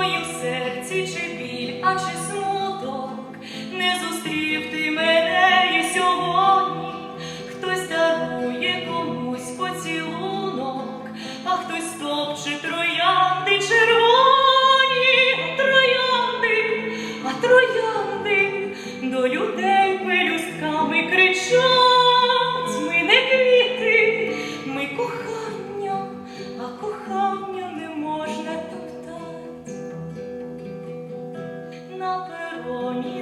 моїм серці чи біль, а чи смуток. Не зустрів ти мене і сьогодні, хтось дарує комусь поцілунок, а хтось топче троянди червоні, троянди, а троянди до людей пелюстками кричать, ми не квіти, ми кохання, а кохання. Bonito.